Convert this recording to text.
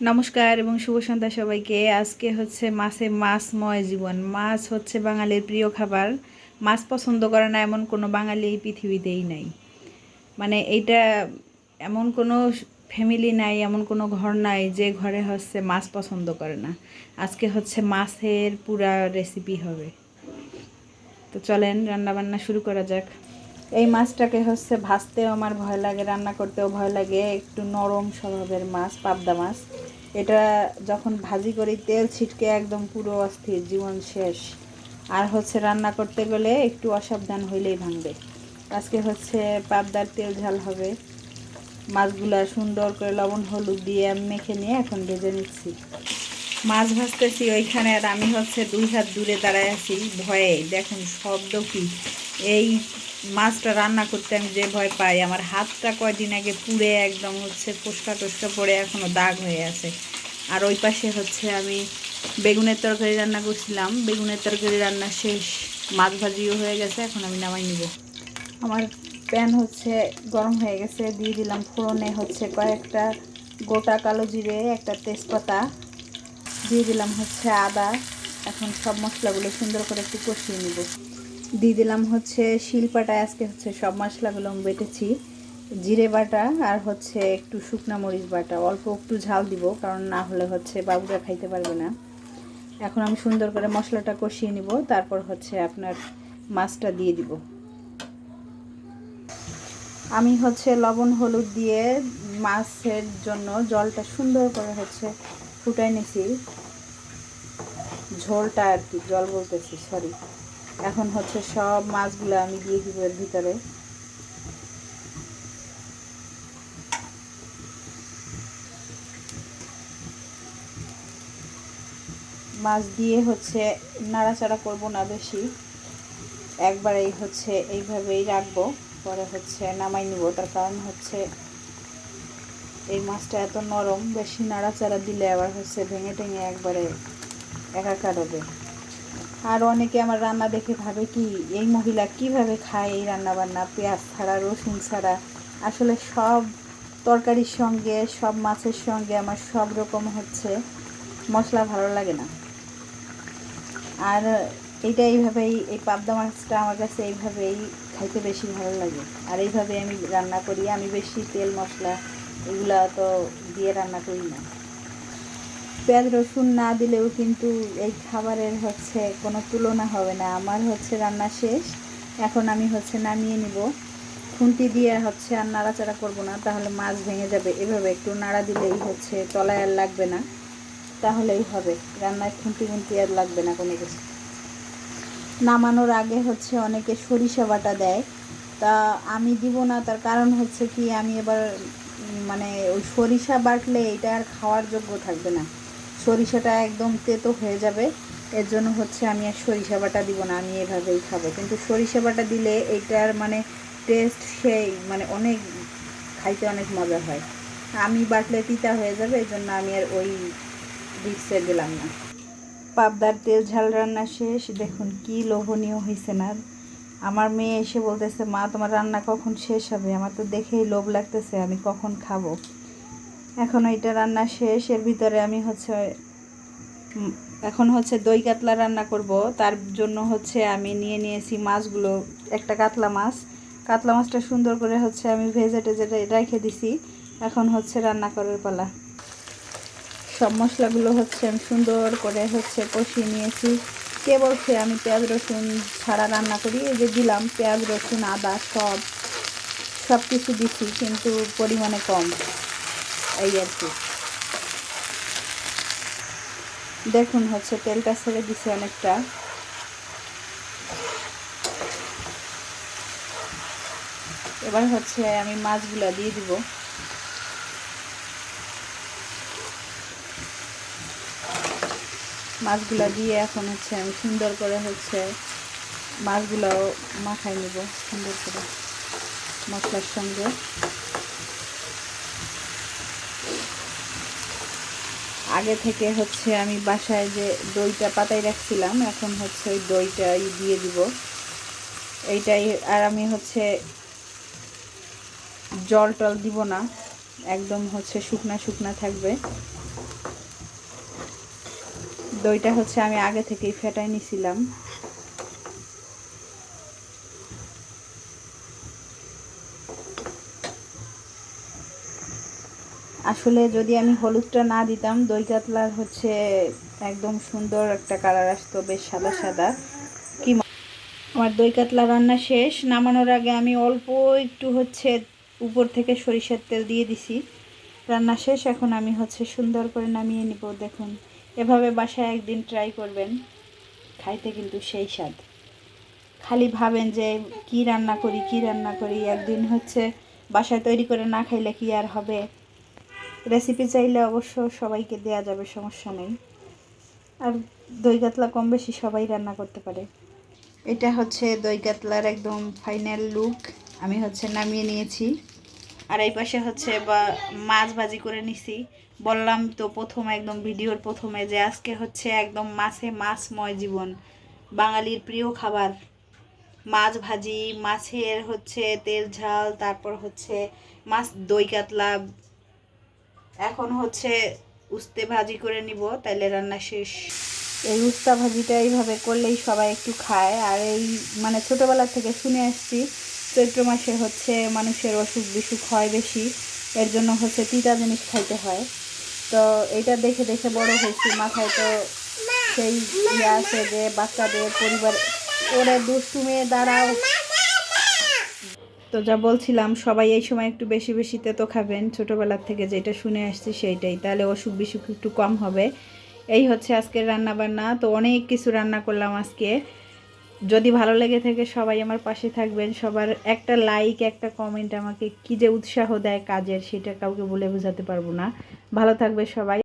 নমস্কার এবং শুভ সন্ধ্যা সবাইকে। আজকে হচ্ছে মাছে মাছময় জীবন। মাছ হচ্ছে বাঙালির প্রিয় খাবার। মাছ পছন্দ করে না এমন কোনো বাঙালি এই পৃথিবীতেই নাই। মানে এইটা এমন কোনো ফ্যামিলি নাই, এমন কোনো ঘর নাই যে ঘরে হচ্ছে মাছ পছন্দ করে না। আজকে হচ্ছে মাছের পুরা রেসিপি হবে। তো চলেন রান্না বান্না শুরু করা যাক। এই মাছটাকে হচ্ছে ভাজতেও আমার ভয় লাগে, রান্না করতেও ভয় লাগে। একটু নরম স্বভাবের মাছ, পাবদা মাছ। এটা যখন ভাজি করি, তেল ছিটকে একদম পুরো অস্থির, জীবন শেষ। আর হচ্ছে রান্না করতে গেলে একটু অসাবধান হইলেই ভাঙবে। আজকে হচ্ছে পাবদার তেল ঝাল হবে। মাছগুলা সুন্দর করে লবণ, হলুদ দিয়ে মেখে নিয়ে এখন ভেজে নিচ্ছি। মাছ ভাজতেছি ওইখানে আর আমি হচ্ছে দুই হাত দূরে দাঁড়ায় আছি, ভয়ে। দেখুন শব্দ কি। এই মাছটা রান্না করতে আমি যে ভয় পাই, আমার হাতটা কয়দিন আগে পুড়ে একদম হচ্ছে ফুসকা টুসকা পড়ে এখনও দাগ হয়ে আছে। আর ওই পাশে হচ্ছে আমি বেগুনের তরকারি রান্না করছিলাম। বেগুনের তরকারি রান্না শেষ, মাছ ভাজিও হয়ে গেছে, এখন আমি নামাই নিব। আমার প্যান হচ্ছে গরম হয়ে গেছে, দিয়ে দিলাম ফোড়নে হচ্ছে কয়েকটা গোটা কালো জিরে, একটা তেজপাতা, দিয়ে দিলাম হচ্ছে আদা। এখন সব মশলাগুলো সুন্দর করে একটু কষিয়ে নিব। দিয়ে দিলাম হচ্ছে শিলপাটায় আজকে হচ্ছে সব মশলাগুলো আমি বেটেছি। জিরে বাটা আর হচ্ছে একটু শুকনা মরিচ বাটা। অল্প একটু ঝাল দিব, কারণ না হলে হচ্ছে বাবুরা খাইতে পারবে না। এখন আমি সুন্দর করে মশলাটা কষিয়ে নিব, তারপর হচ্ছে আপনার মাছটা দিয়ে দিব। আমি হচ্ছে লবণ, হলুদ দিয়ে মাছের জন্য জলটা সুন্দর করে হচ্ছে ফুটাই নিছি। ঝোলটা আর কি, জল বলতেছি সরি এখন হচ্ছে সব মাছগুলো আমি দিয়ে দিব এর ভিতরে। মাছ দিয়ে হচ্ছে নাড়াচাড়া করব না বেশি। একবারেই হচ্ছে এইভাবেই রাখব, পরে হচ্ছে নামাই নিব। তার কারণ হচ্ছে এই মাছটা এত নরম, বেশি নাড়াচাড়া দিলে আবার হচ্ছে ভেঙে টেঙে একবারে একাকার হবে। আর অনেকে আমার রান্না দেখে ভাবে কি, এই মহিলা কীভাবে খায় এই রান্না বান্না পেঁয়াজ ছাড়া, রসুন ছাড়া? আসলে সব তরকারির সঙ্গে, সব মাছের সঙ্গে আমার সব রকম হচ্ছে, মশলা ভালো লাগে না। আর এইটা এইভাবেই, এই পাবদা মাছটা আমার কাছে এইভাবেই খাইতে বেশি ভালো লাগে। আর এইভাবে আমি রান্না করি, আমি বেশি তেল মশলা এগুলা তো দিয়ে রান্না করি না। পেঁয়াজ রসুন না দিলেও কিন্তু এই খাবারের হচ্ছে কোনো তুলনা হবে না। আমার হচ্ছে রান্না শেষ। এখন আমি হচ্ছে নামিয়ে নিব। খুন্তি দিয়ে হচ্ছে আর নাড়াচাড়া করব না, তাহলে মাছ ভেঙে যাবে। এভাবে একটু নাড়া দিলেই হচ্ছে তলায় আর লাগবে না। তাহলেই হবে। রান্নায় খুন্তি খুন্তি আর লাগবে না কোনো কিছু। নামানোর আগে হচ্ছে অনেকে সরিষা বাটা দেয়। তা আমি দিব না, তার কারণ হচ্ছে কি আমি এবার মানে ওই সরিষা বাটলে এটা আর খাওয়ার যোগ্য থাকবে না। সরিষাটা একদম তেতো হয়ে যাবে। এর জন্য হচ্ছে আমি আর সরিষা বাটা দিব না, আমি এভাবেই খাব। কিন্তু সরিষা বাটা দিলে এইটার মানে টেস্ট সেই মানে অনেক, খাইতে অনেক মজা হয়। আমি বাটলে তিতা হয়ে যাবে, এই জন্য আমি আর ওই রিক্সে দিলাম না। পাবদার তেল ঝাল রান্না শেষ। দেখুন কি লোভনীয় হয়েছে না। আমার মেয়ে এসে বলতেছে, মা, তোমার রান্না কখন শেষ হবে? আমার তো দেখেই লোভ লাগতেছে, আমি কখন খাব? এখন এটা রান্না শেষ, এর ভিতরে আমি হচ্ছে এখন হচ্ছে দই কাতলা রান্না করব। তার জন্য হচ্ছে আমি নিয়ে নিয়েছি মাছগুলো, একটা কাতলা মাছ। কাতলা মাছটা সুন্দর করে হচ্ছে আমি ভেজে টেজে রেখে দিছি। এখন হচ্ছে রান্না করার পালা। সব মশলাগুলো হচ্ছে আমি সুন্দর করে হচ্ছে কষিয়ে নিয়েছি। কে বলছে আমি পেঁয়াজ, রসুন ছাড়া রান্না করি। এই যে দিলাম, পেঁয়াজ, রসুন, আদা সব সব কিছু দিছি, কিন্তু পরিমাণে কম। এই আর কি। দেখুন হচ্ছে তেলটা ছেড়ে দিছে অনেকটা। এবার হচ্ছে আমি মাছগুলা দিয়ে দিব। মাছগুলা দিয়ে এখন হচ্ছে আমি সুন্দর করে হচ্ছে মাছগুলোও মাখাই নেব সুন্দর করে মশলার সঙ্গে। আগে থেকে হচ্ছে আমি বাসায় যে দইটা পাতায় রাখছিলাম, এখন হচ্ছে ওই দইটাই দিয়ে দিব। এইটাই, আর আমি হচ্ছে জল টল দিব না, একদম হচ্ছে শুকনা শুকনা থাকবে। দইটা হচ্ছে আমি আগে থেকেই ফেটাই নিছিলাম। আসলে যদি আমি হলুদটা না দিতাম, দই কাতলার হচ্ছে একদম সুন্দর একটা কালার আসতো, বেশ সাদা সাদা। কি আমার দই কাতলা রান্না শেষ। নামানোর আগে আমি অল্প একটু হচ্ছে উপর থেকে সরিষার তেল দিয়ে দিছি। রান্না শেষ, এখন আমি হচ্ছে সুন্দর করে নামিয়ে নিব, দেখুন। এভাবে বাসায় একদিন ট্রাই করবেন, খাইতে কিন্তু সেই স্বাদ। খালি ভাবেন যে কি রান্না করি, কি রান্না করি, একদিন হচ্ছে বাসায় তৈরি করে না খাইলে কি আর হবে? রেসিপি চাইলে অবশ্য সবাইকে দেয়া যাবে, সমস্যা নেই। আর দই কাতলা কম বেশি সবাই রান্না করতে পারে। এটা হচ্ছে দই কাতলার একদম ফাইনাল লুক আমি হচ্ছে নামিয়ে নিয়েছি। আর এই পাশে হচ্ছে বা মাছ ভাজি করে নিছি। বললাম তো প্রথম একদম ভিডিওর প্রথমে যে আজকে হচ্ছে একদম মাছে মাছময় জীবন। বাঙালির প্রিয় খাবার। মাছ ভাজি, মাছের হচ্ছে তেল ঝাল, তারপর হচ্ছে মাছ দই কাতলা এখন হচ্ছে উস্তে ভাজি করে নিব, তাইলে রান্না শেষ। এই উস্তা ভাজিটা এইভাবে করলেই সবাই একটু খায়। আর এই মানে ছোটোবেলা থেকে শুনে আসছি, চৈত্র মাসে হচ্ছে মানুষের অসুখ বিসুখ হয় বেশি, এর জন্য হচ্ছে তিতা জিনিস খাইতে হয়। তো এটা দেখে দেখে বড় হয়েছি, মাথায় তো সেই ইয়ে আছে যে বাচ্চাদের পরিবার, ওরে দুষ্টু মেয়ে দাঁড়াও। তো যা বলছিলাম, সবাই এই সময় একটু বেশি বেশি তেতো খাবেন। ছোটোবেলার থেকে যেটা শুনে আসছি সেইটাই। তাহলে অসুখ বিসুখ একটু কম হবে। এই হচ্ছে আজকের রান্নাবান্না। তো অনেক কিছু রান্না করলাম আজকে। যদি ভালো লেগে থাকে, সবাই আমার পাশে থাকবেন। সবার একটা লাইক একটা কমেন্ট আমাকে কি যে উৎসাহ দেয় কাজের, সেটা কাউকে বলে বোঝাতে পারব না। ভালো থাকবে সবাই।